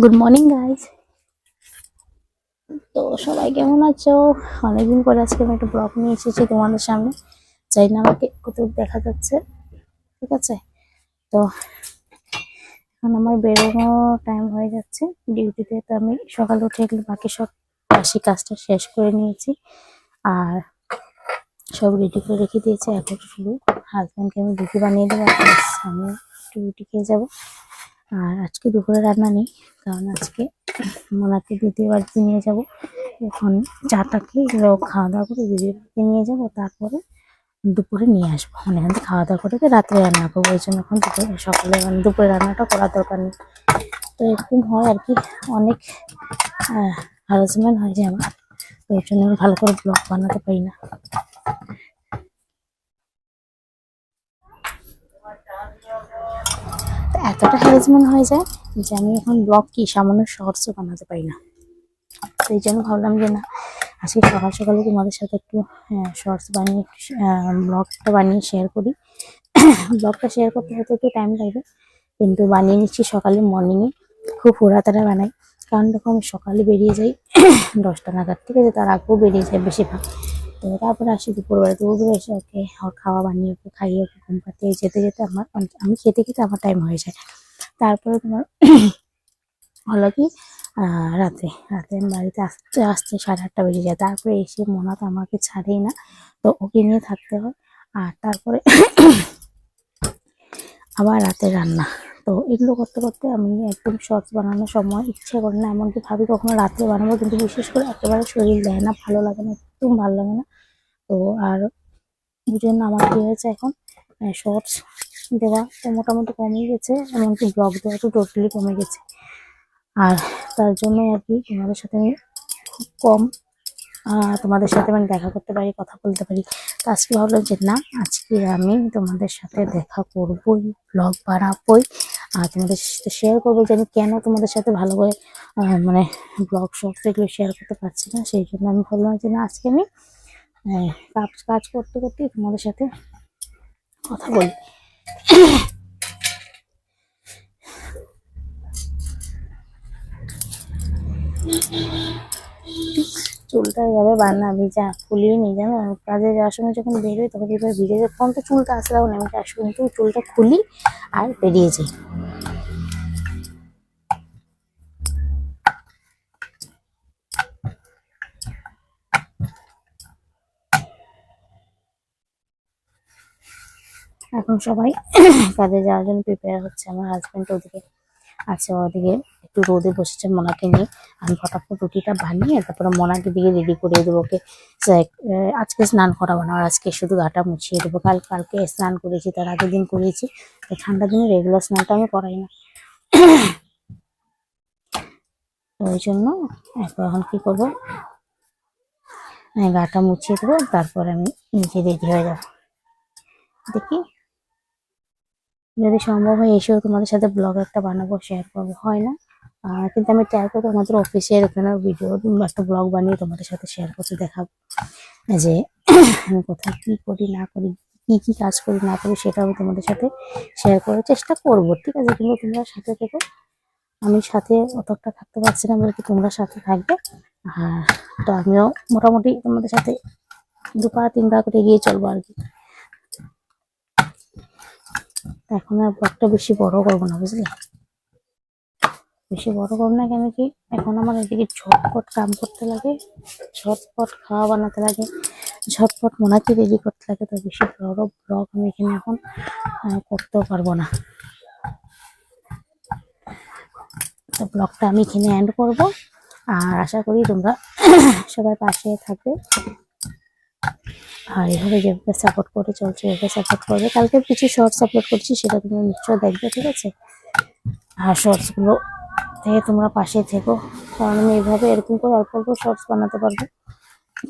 Good morning guys তো সবাই কেমন আছো? অনেকদিন পরে আজকে আমি একটা ব্লগ নিয়ে এসেছি তোমাদের সামনে। চাই না আমাকে কোথাও দেখা যাচ্ছে, ঠিক আছে? তো এখন আমার বেরোনো টাইম হয়ে যাচ্ছে। ডিউটিতে তো আমি সকালে উঠে এগুলো বাকি সব বাসি কাজটা শেষ করে নিয়েছি। আর সব রেডি করে রেখে দিয়েছি। এখন শুধু হাজব্যান্ডকে আমি রুটি বানিয়ে দেবো। আমি একটু রুটি খেয়ে যাব। আর আজকে দুপুরে রান্না নেই, কারণ আজকে মোনাকে দ্বিতীয় বাড়িতে নিয়ে যাব। এখন চাটা খেয়ে খাওয়া দাওয়া করে দিদির বাড়িতে নিয়ে যাব, তারপরে দুপুরে নিয়ে আসব। মানে এখান থেকে খাওয়া দাওয়া করে রাত্রে রান্না করব, ওই জন্য এখন দুপুরে সকালে মানে দুপুরে রান্নাটা করার দরকার নেই। তো এরকম হয় আর কি, অনেক হ্যারাসমেন্ট হয় যে আমার। তো ওই জন্য আমি ভালো করে ব্লগ বানাতে পারি না। এতটা হ্যারাসমেন্ট হয়ে যায় যে আমি এখন ব্লগ কি সামান্য শর্টসও বানাতে পারি না। সেই জন্য ভাবলাম যে না, আজকে সকাল সকালে তোমাদের সাথে একটু শর্টস বানিয়ে ব্লগটা বানিয়ে শেয়ার করি। ব্লগটা শেয়ার করতে হয়তো একটু টাইম লাগবে, কিন্তু বানিয়ে নিচ্ছি সকালে মর্নিংয়ে খুব হুড়াতাড়া বানাই, কারণ দেখো আমি সকালে বেরিয়ে যাই, দশটা নাগাদ, ঠিক আছে? তার আগেও বেরিয়ে যায় বেশিরভাগ। তো তারপরে আসি দুপুরবেলা। দুপুরবেলা এসে ওকে ওর খাওয়া বানিয়ে, ওকে খাইয়ে, ওকে ঘুম পাতে যেতে যেতে আমার আমি খেতে খেতে আমার টাইম হয়ে যায়। তারপরে তোমার হলো কি? রাতে রাতে বাড়িতে আসতে আসতে সাড়ে আটটা বেজে যায়। তারপরে এসে মোনা তো আমাকে ছাড়েই না। তো ওকে নিয়ে থাকতে হয়। আর তারপরে আবার রাতে রান্না। তো এগুলো করতে করতে আমি একদম শর্টস বানানোর সময় ইচ্ছে করে না, এমনকি ভাবি কখনো রাত্রে বানাবো, কিন্তু বিশেষ করে একেবারে শরীর দেয় না, ভালো লাগে না, একদম ভালো লাগে না। তো আর ওই জন্য আমার কি হয়েছে এখন শর্টস দেওয়া তো মোটামুটি কমে গেছে, এমনকি ব্লগ দেওয়া তো টোটালি কমে গেছে। আর তার জন্য আর কি তোমাদের সাথে আমি খুব কম তোমাদের সাথে আমি দেখা করতে পারি, কথা বলতে পারি। তো আজকে ভাবলাম যে না, আজকে আমি তোমাদের সাথে দেখা করবই ব্লগ বানাবই। আর তোমাদের সাথে শেয়ার করব যে আমি কেন তোমাদের সাথে ভালো করে মানে ব্লগ শর্টস এগুলো শেয়ার করতে পারছি না। সেই জন্য আমি ভাবলাম যে না, আজকে আমি কাজ কাজ করতে করতে তোমাদের সাথে কথা বলি। চুলটা এভাবে আমি যা ফুলিয়ে নিই জানো? কাজে যাওয়ার সময় যখন বেরোই তখন এবার ভিজে যায়। তখন তো চুলটা আসলে এখন আমি কিন্তু চুলটা খুলি আর বেরিয়ে যাই। এখন সবাই কাজে যাওয়ার জন্য প্রিপেয়ার হচ্ছে, আমার হাজবেন্ড ওদিকে আছে ওদিকে। একটু রোদে বসেছে মোনাকে নিয়ে। আমি ফটাফট রুটিটা বানিয়ে তারপরে মোনাকে দিয়ে রেডি করে দেবো ওকে। আজকে স্নান করাবো না আজকে শুধু গাটা মুছিয়ে দেবো। কাল, কালকে স্নান করেছি, তার আগের দিন করেছি। তো ঠান্ডা দিনে রেগুলার স্নানটা আমি করাই না। ওই জন্য এখন কি করব? গাটা মুছিয়ে দেবো, তারপরে আমি নিজে রেডি হয়ে যাব। দেখি। যদি সম্ভব হয়, এসেও তোমাদের সাথে ব্লগ একটা বানাবো শেয়ার করব, হয় না? কিন্তু আমি ট্রাই করব আমাদের অফিসের ওখানে ভিডিও একটা ব্লগ বানিয়ে তোমাদের সাথে শেয়ার করতে, দেখাবো। যে আমি কোথায় কি করি, না করি, কি কি কাজ করি, না করি, সেটা আমি তোমাদের সাথে শেয়ার করার চেষ্টা করব, ঠিক আছে? কিন্তু তোমরা সাথে থেকো। আমি সাথে অতটা থাকতে পারছি না বলতে তোমরা সাথে থাকবে? আর তো আমিও মোটামুটি তোমাদের সাথে দু পা তিন পা করে এগিয়ে চলবো আর কি। এখন আর ব্লগটা বেশি বড় করব না, বুঝলি? বেশি বড় করব না কেন কি? এখন আমার এদিকে ঝটপট কাম করতে লাগে, ঝটপট খাওয়া বানাতে লাগে, ঝটপট মোনাকে রেডি করতে লাগে, তো বেশি বড় ব্লগ আমি এখানে এখন করতেও পারব না। তো ব্লগটা আমি এখানে এন্ড করব, আর আশা করি তোমরা সবাই পাশে থাকবে। আর এভাবে যেভাবে সাপোর্ট করে চলছে এভাবে সাপোর্ট করবে। কালকে কিছু শর্টস আপলোড করছি, সেটা তুমি নিশ্চয়ই দেখবে, ঠিক আছে? আর শর্টসগুলো থেকে তোমরা পাশে থেকো। কারণ আমি এইভাবে এরকম করে অল্প অল্প শর্টস বানাতে পারব।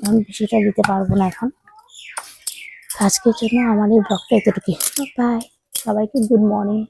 আমি বেশিটা দিতে পারব না এখন। আজকের জন্য আমার এই ব্লগটা এতটুকু বাই সবাইকে গুড মর্নিং